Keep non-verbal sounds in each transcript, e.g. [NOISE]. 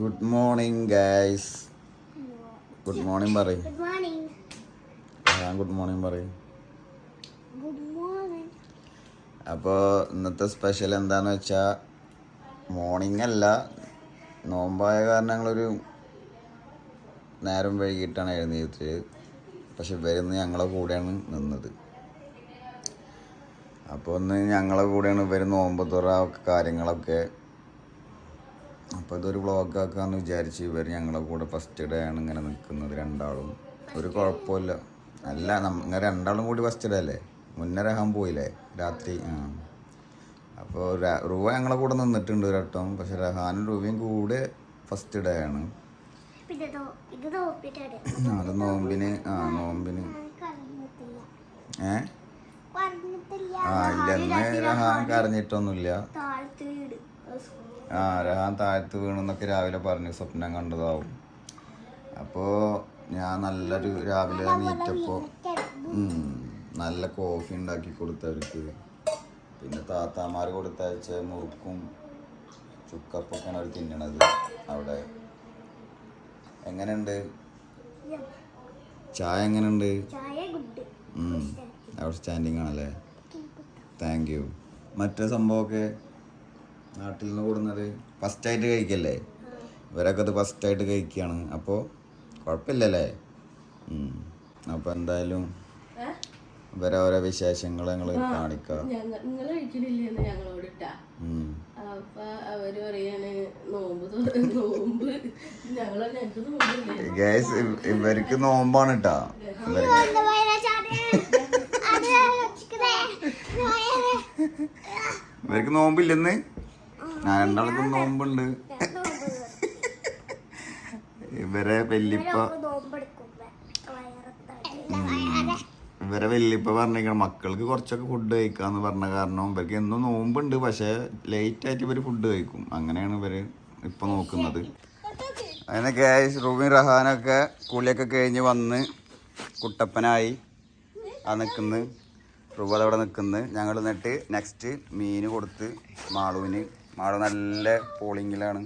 Good morning guys good morning പറയും good morning ഞാൻ good morning പറയും അപ്പോൾ ഇന്നത്തെ സ്പെഷ്യൽ എന്താന്ന് വെച്ചാൽ മോർണിംഗ് അല്ല നോമ്പായ കാരണം ഞങ്ങളൊരു നേരം വൈകിട്ടാണ് എഴുന്നേറ്റത്. പക്ഷെ ഇവരിന്ന് ഞങ്ങളെ കൂടെയാണ് നിന്നത്. അപ്പോൾ ഒന്ന് ഞങ്ങളെ കൂടെയാണ് ഇവർ നോമ്പ് തുറ കാര്യങ്ങളൊക്കെ അപ്പോൾ ഇതൊരു വ്ളോഗ് ആക്കാന്ന് വിചാരിച്ച് ഇവർ ഞങ്ങളെ കൂടെ ഫസ്റ്റ് ഡേ ആണ് ഇങ്ങനെ നിൽക്കുന്നത് രണ്ടാളും. ഒരു കുഴപ്പമില്ല. അല്ല ഇങ്ങനെ രണ്ടാളും കൂടി ഫസ്റ്റ് ഡേ അല്ലേ? മുന്നേ പോയില്ലേ? രാത്രി ആ. അപ്പോൾ റൂവ ഞങ്ങളെ കൂടെ നിന്നിട്ടുണ്ട് ഒരു വട്ടം. പക്ഷെ രഹാനും റൂവയും കൂടെ ഫസ്റ്റ് ഡേ ആണ്. അത് നോമ്പിന് ആ നോമ്പിന്. ഏഹ് ഏ? ഇല്ല ആ ഇല്ലെന്ന് രഹാൻ കരഞ്ഞിട്ടൊന്നുമില്ല. ആ രഹാൻ താഴത്ത് വീണെന്നൊക്കെ രാവിലെ പറഞ്ഞു സ്വപ്നം കണ്ടതാവും. അപ്പോൾ ഞാൻ നല്ലൊരു രാവിലെ നീറ്റപ്പോൾ നല്ല കോഫി ഉണ്ടാക്കി കൊടുത്തവർക്ക് പിന്നെ താത്താമാർ കൊടുത്തയച്ച മുറുക്കും ചുക്കപ്പൊക്കെയാണ് അവർ തിന്നണത് അവിടെ. എങ്ങനെയുണ്ട്? ചായ എങ്ങനെയുണ്ട്. അവിടെ സ്റ്റാൻഡിങ് ആണല്ലേ? താങ്ക് യു മറ്റേ സംഭവമൊക്കെ നാട്ടിൽ നിന്ന് കൂടുന്നത് ഫസ്റ്റായിട്ട് കഴിക്കല്ലേ? ഇവരൊക്കെ അത് ഫസ്റ്റായിട്ട് കഴിക്കുകയാണ് അപ്പോൾ കുഴപ്പമില്ലല്ലേ അപ്പോൾ എന്തായാലും ഇവരെ ഓരോ വിശേഷങ്ങൾ ഞങ്ങൾ കാണിക്കാം. നിങ്ങൾ കഴിക്കണില്ലെന്ന് ഞങ്ങളോട് ഇട്ടാ. അപ്പൊ അവർ പറയാണ് നോമ്പ് നോമ്പ്. ഞങ്ങളെ ഇവർക്ക് നോമ്പാണ് ഇവർക്ക് നോമ്പില്ലെന്ന്? ഞാൻ രണ്ടാൾക്കും നോമ്പുണ്ട്. ഇവരെ വല്യപ്പ ഇവരെ വെല്ലിപ്പ പറഞ്ഞിരിക്കണം മക്കൾക്ക് കുറച്ചൊക്കെ ഫുഡ് കഴിക്കാന്ന് പറഞ്ഞ കാരണം ഇവർക്ക് എന്നും നോമ്പുണ്ട്. പക്ഷേ ലേറ്റ് ആയിട്ട് ഇവർ ഫുഡ് കഴിക്കും. അങ്ങനെയാണ് ഇവർ ഇപ്പൊ നോക്കുന്നത്. അങ്ങനെ കേസ് റൂബിൻ റഹാനൊക്കെ കുളിയൊക്കെ കഴിഞ്ഞ് വന്ന് കുട്ടപ്പനായി. ആ നിൽക്കുന്ന റൂബ് അതവിടെ നിൽക്കുന്നു ഞങ്ങൾ എന്നിട്ട് നെക്സ്റ്റ് മീൻ കൊടുത്ത് മാളുവിന് മാളു നല്ല പോളിങ്ങിലാണ്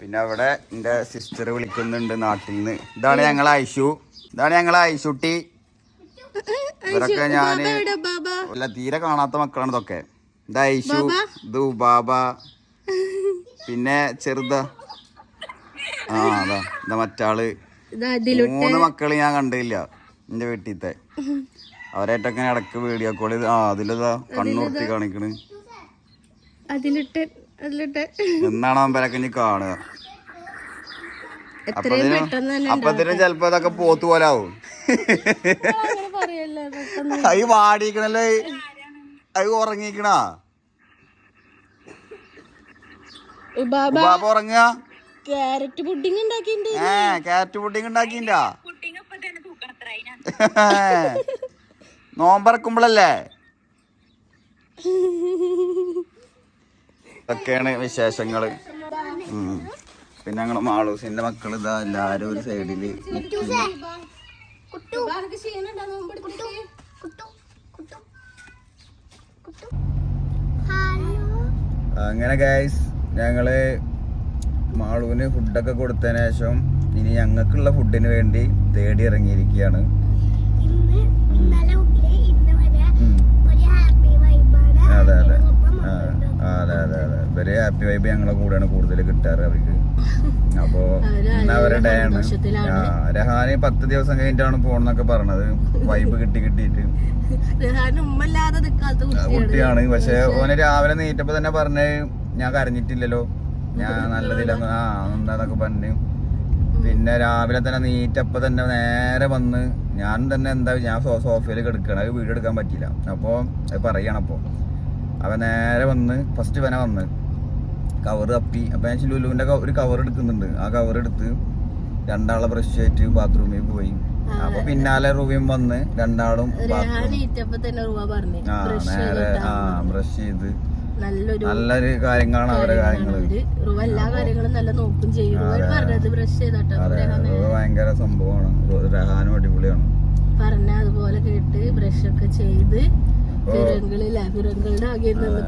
പിന്നെ അവിടെ എന്റെ സിസ്റ്റർ വിളിക്കുന്നുണ്ട് നാട്ടിൽ നിന്ന് ഇതാണ് ഞങ്ങൾ ഐഷു. ഇതാണ് ഞങ്ങൾ ഐഷുട്ടി. ഇവരൊക്കെ ഞാൻ അല്ല തീരെ കാണാത്ത മക്കളാണ് ഇതൊക്കെ. ഇത് ഐഷു ഇത് ഉബാബ പിന്നെ ചെറുത. ആ അതാ ഇതാ മറ്റാൾ. മൂന്ന് മക്കൾ ഞാൻ കണ്ടില്ല എന്റെ വീട്ടിലത്തെ അവരായിട്ടൊക്കെ ഇടയ്ക്ക് വീഡിയോ കോൾ ചെയ്ത് ആ അതിലതാ കണ്ണൂർത്തി കാണിക്കണ്. അതിലിട്ട് അതിലിട്ട്. എന്നാണ് ഇനി കാണുക? അപ്പത്തിന് അപ്പത്തിന് ചെലപ്പോ ഇതൊക്കെ പോത്ത് പോലെ ആവും. പറയല്ലേ പെട്ടെന്ന്. അത് വാടിക്കണല്ലേ അത് ഉറങ്ങിക്കണാ ബാബ. ബാബ ഉറങ്ങുക? ക്യാരറ്റ് പുഡിംഗ് ഉണ്ടാക്കിണ്ട് ഏ കാറ്റ് പുഡിങ് ഉണ്ടാക്കിണ്ട നോമ്പറക്കുമ്പോഴല്ലേ [LAUGHS] ഇതൊക്കെയാണ് വിശേഷങ്ങൾ. പിന്നെ ഞങ്ങൾ മാളൂസിന്റെ മക്കൾ ഇതാ എല്ലാരും ഒരു സൈഡിൽ അങ്ങനെ ഗൈസ് ഞങ്ങൾ മാളൂന് ഫുഡൊക്കെ കൊടുത്തതിന് ശേഷം ഇനി ഞങ്ങൾക്കുള്ള ഫുഡിന് വേണ്ടി തേടി ഇറങ്ങിയിരിക്കുകയാണ്. അതെ ഇന്നലെ അതെ അതെ അതെ. ഇവർ ഹാപ്പി വൈബ് ഞങ്ങളെ കൂടെയാണ് കൂടുതൽ കിട്ടാറ് അവർക്ക്. അപ്പോ അവരുടെ ഡേ ആണ്. രഹാന് പത്ത് ദിവസം കഴിഞ്ഞിട്ടാണ് പോണെന്നൊക്കെ പറഞ്ഞത്. വൈബ് കിട്ടി കിട്ടിയിട്ട്. കുട്ടിയാണ്. പക്ഷെ ഓന് രാവിലെ നീറ്റപ്പോ തന്നെ പറഞ്ഞ് ഞാൻ കരഞ്ഞിട്ടില്ലല്ലോ. ഞാൻ നല്ലതില്ലെന്ന് ആ എന്താന്നൊക്കെ പറഞ്ഞു. പിന്നെ രാവിലെ തന്നെ നീറ്റപ്പോ തന്നെ നേരെ വന്ന് ഞാൻ തന്നെ എന്താ ഞാൻ സോഫയിൽ കിടക്കണം അത് വീഡിയോ എടുക്കാൻ പറ്റിയില്ല. അപ്പോ അത് പറയണം അപ്പോ. അവൻ നേരെ വന്ന് ഫസ്റ്റ് ഇവനെ വന്ന്. കവർ തപ്പി. അപ്പം ഞാൻ ലുലുവിന്റെ ഒരു കവർ എടുക്കുന്നുണ്ട്. ആ കവർ എടുത്ത് രണ്ടാളെ ബ്രഷ് ആയിട്ട് ബാത്റൂമിൽ പോയി. അപ്പൊ പിന്നാലെ റൂമിയും വന്ന് രണ്ടാളും ആ നേരെ ആ ബ്രഷ് ചെയ്ത്. നല്ലൊരു നല്ലൊരു കാര്യങ്ങളാണ് അവരുടെ കാര്യങ്ങൾ എല്ലാ കാര്യങ്ങളും നല്ല നോക്കും ചെയ്യും. പറഞ്ഞത് ബ്രഷ് ചെയ്തോട്ടോ. ഭയങ്കര സംഭവമാണ്. രഹാനും അടിപൊളിയാണ്. പറഞ്ഞ അതുപോലെ കേട്ട് ബ്രഷ് ഒക്കെ ചെയ്ത്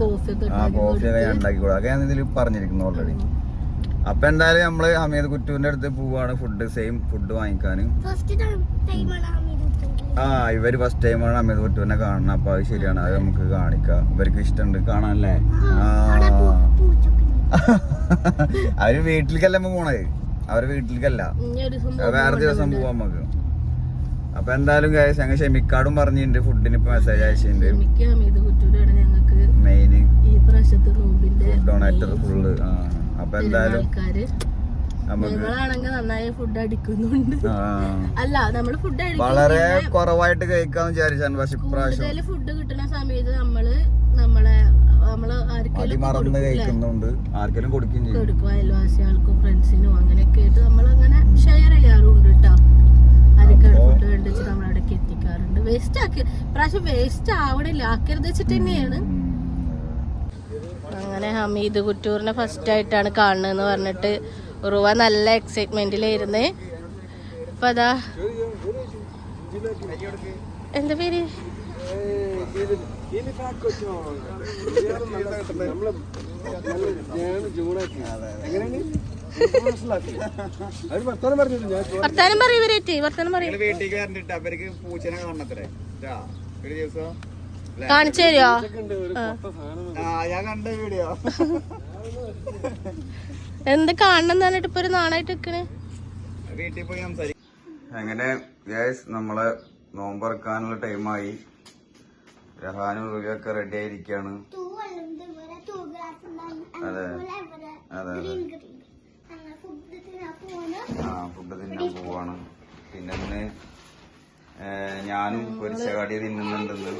കോഫി ഉണ്ടാക്കി കൊടുക്കും. അതൊക്കെ ഞാൻ ഇതിൽ പറഞ്ഞിരിക്കുന്നു ഓൾറെഡി അപ്പൊ എന്തായാലും നമ്മൾ ഹമീദ് കുറ്റൂന്റെ അടുത്ത് പോവാണ് ഫുഡ് സെയിം ഫുഡ് വാങ്ങിക്കാൻ ആ ഇവർ ഫസ്റ്റ് ടൈമാണ് ഹമീദ് കുറ്റുവിനെ കാണണം അപ്പൊ അത് ശരിയാണ്. അത് നമുക്ക് കാണിക്കാം. ഇവർക്ക് ഇഷ്ടമുണ്ട്. കാണാനല്ലേ? [LAUGHS] അവർ വീട്ടിലേക്കല്ല നമ്മ പോണത്? അവർ വീട്ടിലേക്കല്ല. വേറെ ദിവസം പോവാം നമുക്ക്. അപ്പൊ എന്തായാലും guys, ഞങ്ങൾ ഷെമിക്കാടും പറഞ്ഞിട്ടുണ്ട് ഫുഡിന് ഇപ്പൊ മെസ്സേജ് അയച്ചിട്ടുണ്ട്. മെയിൻ ഡൊണേറ്റർ ഫുള്ള് അപ്പൊ എന്തായാലും വളരെ കുറവായിട്ട് കഴിക്കാന്ന് വിചാരിച്ചാണ് പക്ഷെ ഇപ്രാവശ്യം ഫുഡ് കിട്ടുന്ന സമയത്ത് നമ്മൾ നമ്മളെ മറന്ന് കഴിക്കുന്നുണ്ട്. ആർക്കെങ്കിലും കൊടുക്കുകയും ചെയ്യും. കൊടുക്കും അയൽവാസികൾക്കും ഫ്രണ്ട്സിനും അങ്ങനെയൊക്കെ ആയിട്ട് നമ്മളങ്ങനെ ഷെയർ ചെയ്യാറുണ്ട് കേട്ടോ ആർക്കാണ് ഫുഡ് കണ്ടിച്ച് നമ്മൾ അവിടേക്ക് എത്തിക്കാറുണ്ട് വേസ്റ്റ് ആക്കി പ്രാവശ്യം വേസ്റ്റ് ആവണില്ല ആക്കരുത് വെച്ചിട്ട് തന്നെയാണ് അങ്ങനെ ഹമീദ് കുറ്റൂറിനെ ഫസ്റ്റ് ആയിട്ടാണ് കാണുന്നതെന്ന് പറഞ്ഞിട്ട് ഉറുവ നല്ല എക്സൈറ്റ്മെന്റിലായിരുന്നു അപ്പൊ അതാ എന്താ പേര് വർത്താനം പറയും ഇവരേറ്റ് വർത്താനം പറയും. നിങ്ങൾ വീട്ടിലേക്ക് വരണ്ടിട്ട് അവർക്ക് പൂച്ചനെ കാണണത്രേ. ഒരു ദിവസം. കാണിച്ചു തരുമോ ആ. ഞാൻ കണ്ട വീഡിയോ. എന്ത് കാണണം പറഞ്ഞിട്ട് ഇപ്പൊ ഒരു നാണായിട്ട് നിക്കണ്. വീട്ടിൽ പോയി സംസാരിക്കും അങ്ങനെ ഗ്യാസ് നമ്മളെ നോമ്പറക്കാനുള്ള ടൈമായി. രഹാനും റുവിയൊക്കെ റെഡി ആയിരിക്കാണ്. അതെ. അതെ അതെ ഗ്രീൻ ഗ്രീൻ അങ്ങനെ ഫുഡ് തിന്നാൻ പോകുന്നു ആ ഫുഡ് തിന്നാൻ പോവാണ്. പിന്നെ ഇന്ന് ഞാനും പൊരിച്ച കടി തിന്നുന്നുണ്ടെന്ന്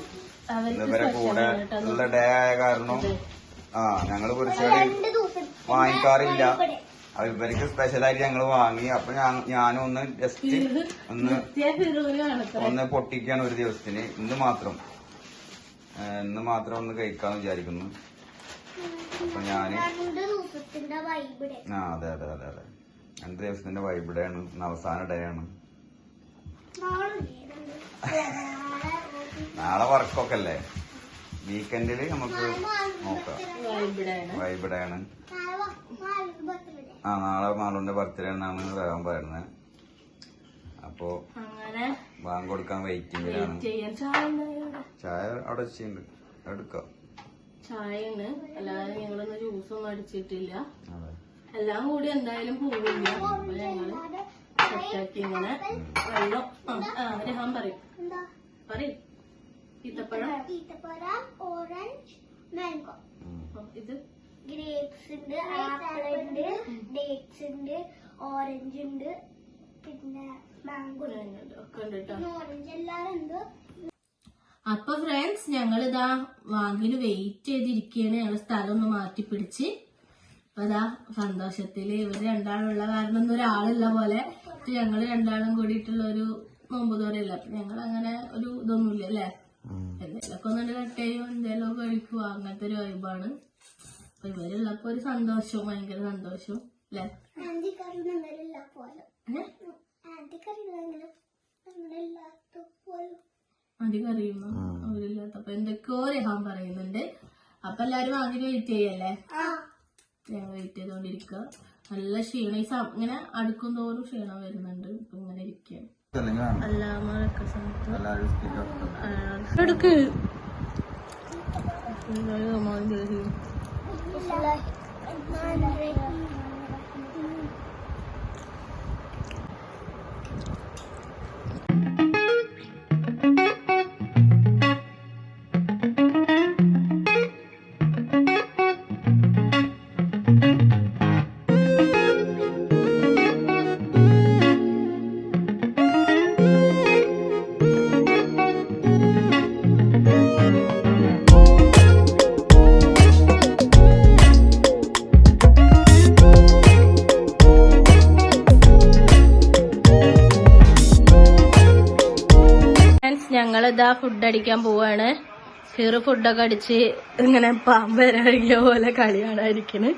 ഇന്ന് ഇവരെ കൂടെ ഉള്ള ഡേ ആയ കാരണം ആ ഞങ്ങൾ പൊരിച്ച കടി രണ്ട് ദിവസം വാങ്ങിക്കാറില്ല. ഇവർക്ക് സ്പെഷ്യലായിട്ട് ഞങ്ങൾ വാങ്ങി. അപ്പൊ ഞാൻ- ഞാനും ഒന്ന് ജസ്റ്റ് ഒന്ന് ഒന്ന് പൊട്ടിക്കാണ് ഒരു ദിവസത്തിന്. ഇന്ന് മാത്രം. ഇന്ന് മാത്രം ഒന്ന് കഴിക്കാന്ന് വിചാരിക്കുന്നു. അപ്പൊ ഞാൻ ആ അതെ അതെ അതെ അതെ. രണ്ട് ദിവസത്തിന്റെ വൈബിടെ ആണ് ഇന്ന് അവസാന ഡേ ആണ്. നാളെ വർക്കൊക്കെ അല്ലേ വീക്കെൻഡിൽ നമുക്ക് നോക്കാം. ഇവിടെയാണ് വൈബിടെ ആണ് നാളെ വാ- നാളെ ആ നാളെ മാളുന്റെ ബർത്ത്ഡേ എന്നാണ് വരാൻ പറയുന്നത് അപ്പോ ബാങ്ക് കൊടുക്കാൻ വെയിറ്റിംഗിലാണ് ചായ അവിടെ വെച്ചിട്ടുണ്ട്. എടുക്കാം. ചായ ഉണ്ട് അല്ലാതെ ഞങ്ങളൊന്നും ജ്യൂസൊന്നും അടിച്ചിട്ടില്ല. അതെ. എല്ലാം കൂടി എന്തായാലും പോവില്ല അപ്പൊ ഞങ്ങൾ സെറ്റാക്കി ഇങ്ങനെ വെള്ളം. രഹാൻ പറയും. പറയും. ഈത്തപ്പഴം. ഈത്തപ്പഴം ഓറഞ്ച് മാംഗോ. ഇത്. ഗ്രേപ്സ് ഉണ്ട് ആപ്പിൾ ഉണ്ട് ഡേറ്റ്സ് ഉണ്ട് ഓറഞ്ച് ഉണ്ട് പിന്നെ മാംഗോ ഓറഞ്ച് എല്ലാരും ഉണ്ട്. അപ്പൊ ഫ്രണ്ട്സ് ഞങ്ങളിതാ ഇതാ വാങ്ങിന് വെയിറ്റ് ചെയ്തിരിക്കുകയാണ് ഞങ്ങൾ സ്ഥലം ഒന്ന് മാറ്റി പിടിച്ച് അപ്പൊ സന്തോഷത്തിൽ ഇവർ ഇവർ രണ്ടാളുള്ള കാരണം ഒന്നും ഒരാളുള്ള പോലെ. ഞങ്ങൾ രണ്ടാളും കൂടിയിട്ടുള്ള ഒരു നോമ്പ് തോരല്ല അപ്പൊ ഞങ്ങൾ അങ്ങനെ ഒരു ഇതൊന്നുമില്ല അല്ലേ? എന്തെങ്കിലുമൊക്കെ ഒന്നും കട്ട് ചെയ്യും എന്തെങ്കിലുമൊക്കെ കഴിക്കുക അങ്ങനത്തെ ഒരു വൈബാണ് അപ്പൊ ഇവരുള്ളപ്പോ ഒരു സന്തോഷവും ഭയങ്കര സന്തോഷവും അല്ലേ? അധികറിയുമ്പോ അവരില്ലാത്തപ്പോ എന്തൊക്കെയോ രഹാൻ പറയുന്നുണ്ട്. അപ്പൊ എല്ലാരും വാങ്ങി വെയിറ്റ് ചെയ്യല്ലേ? ആ. ഞങ്ങൾ വെയിറ്റ് ചെയ്തോണ്ടിരിക്കുക നല്ല ക്ഷീണം. ഈ ഇങ്ങനെ അടുക്കും തോറും ക്ഷീണം വരുന്നുണ്ട്. ഇപ്പൊ ഇങ്ങനെ ഇട്ടോ. എടുക്ക്. ഫ്രണ്ട്സ് അടിക്കാൻ പോവാണ്. ഹീറോ ഫുഡൊക്കെ അടിച്ച് ഇങ്ങനെ പാമ്പരഴിയ പോലെ കളിയാണ് ഇരിക്കണ്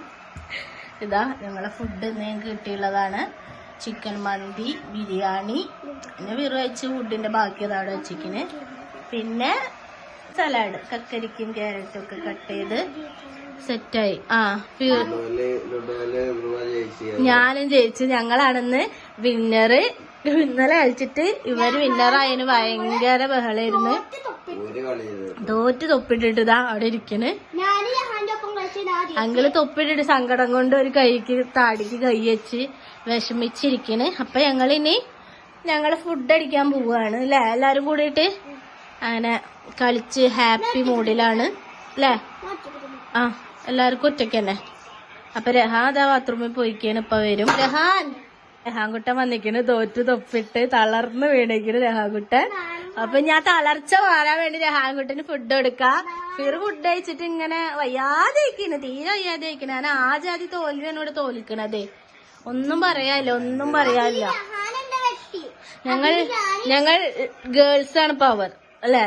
ഇതാ ഞങ്ങളെ ഫുഡ് നിങ്ങൾക്ക് കിട്ടിയുള്ളതാണ്. ചിക്കൻ മന്തി ബിരിയാണി പിന്നെ വിറു വെച്ച് ഫുഡിന്റെ ബാക്കി അതാണ് വെച്ചിരിക്കണ്. പിന്നെ സലാഡ് കക്കരിക്കും ക്യാരറ്റും ഒക്കെ കട്ട് ചെയ്ത് സെറ്റായി ആ ഞാനും ജയിച്ചു. ഞങ്ങളാണെന്ന് വിന്നറ് ഇന്നലെ കളിച്ചിട്ട് ഇവർ വിന്നറായതിന് ഭയങ്കര ബഹളായിരുന്നു. തോറ്റ് തൊപ്പിട്ടിട്ട് ഇതാ അവിടെ ഇരിക്കണ്. അങ്കിൾ തൊപ്പിട്ടിട്ട് സങ്കടം കൊണ്ട് ഒരു കൈക്ക് താടിക്ക് കൈ വെച്ച് വിഷമിച്ചിരിക്കണ്. അപ്പൊ ഞങ്ങളിനി ഞങ്ങൾ ഫുഡ് അടിക്കാൻ പോവാണ് അല്ലെ? എല്ലാരും കൂടിയിട്ട് അങ്ങനെ കളിച്ച് ഹാപ്പി മൂഡിലാണ് അല്ലേ? ആ എല്ലാവർക്കും ഒറ്റയ്ക്ക് തന്നെ അപ്പൊ രഹാൻ അതാ ബാത്റൂമിൽ പോയിക്കാണ് ഇപ്പൊ വരും. രഹാൻ രഹാൻകുട്ടൻ വന്നിക്കണ് തോറ്റു തൊപ്പിട്ട് തളർന്ന് വീണിരിക്കണ് രഹാൻകുട്ടൻ അപ്പൊ ഞാൻ തളർച്ച മാറാൻ വേണ്ടി രഹാൻകുട്ടന് ഫുഡ് കൊടുക്കാം ഫിർ ഫുഡ് കഴിച്ചിട്ട് ഇങ്ങനെ വയ്യാതെ ഇരിക്കണ് തീരെ വയ്യാതെ ഇരിക്കണ ഞാൻ ആ ജാതി തോൽവി എന്നോട് തോൽക്കണതേ ഒന്നും പറയാല്ലോ ഒന്നും പറയാല്ല ഞങ്ങൾ ഞങ്ങൾ ഗേൾസ് ആണ് പവർ അല്ലേ?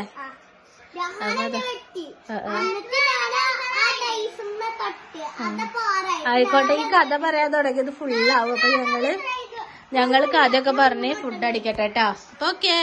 ആയിക്കോട്ടെ ഈ കഥ പറയാൻ തുടങ്ങിയത് ഫുള്ളാവും അപ്പൊ ഞങ്ങൾ ഞങ്ങൾ കഥയൊക്കെ പറഞ്ഞ് ഫുഡ് അടിക്കട്ടെ കേട്ടോ ഓക്കേ